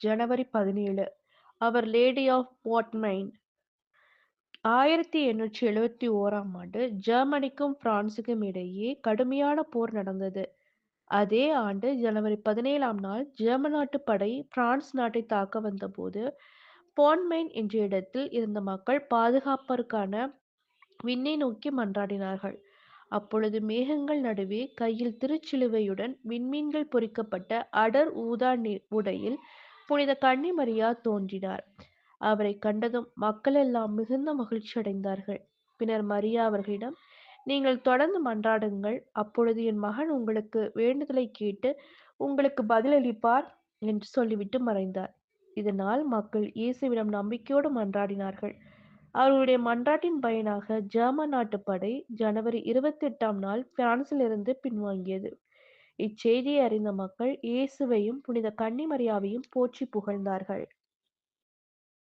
ஜனவரி பதினேழு. அவர் lady of வாட்மைன் ஆயிரத்தி எண்ணூற்றி எழுபத்தி ஓராம் ஆண்டு ஜெர்மனிக்கும் பிரான்சுக்கும் இடையே கடுமையான போர் நடந்தது. அதே ஆண்டு ஜனவரி பதினேழாம் நாள் ஜெர்மன் நாட்டு படை பிரான்ஸ் நாட்டை தாக்க வந்தபோது போன்மைன் என்ற இடத்தில் இருந்த மக்கள் பாதுகாப்பதற்கான விண்ணை நோக்கி மன்றாடினார்கள். அப்பொழுது மேகங்கள் நடுவே கையில் திருச்சிலுவையுடன் விண்மீன்கள் பொறிக்கப்பட்ட அடர் ஊதா உடையில் புனித கன்னிமரியா தோன்றினார். அவரை கண்டதும் மக்கள் எல்லாம் மிகுந்த மகிழ்ச்சி அடைந்தார்கள். பின்னர் மரியா அவர்களிடம் நீங்கள் தொடர்ந்து மன்றாடுங்கள். அப்பொழுது என் மகன் உங்களுக்கு வேண்டுதலை கேட்டு உங்களுக்கு பதிலளிப்பார் என்று சொல்லிவிட்டு மறைந்தார். இதனால் மக்கள் இயேசுவிடம் நம்பிக்கையோடு மன்றாடினார்கள். அவர்களுடைய மன்றாட்டின் பயனாக ஜெர்மன் நாட்டு படை ஜனவரி இருபத்தி எட்டாம் நாள் பிரான்சிலிருந்து பின்வாங்கியது. இச்செய்தியை அறிந்த மக்கள் இயேசுவையும் புனித கன்னிமரியாவையும் போற்றி புகழ்ந்தார்கள்.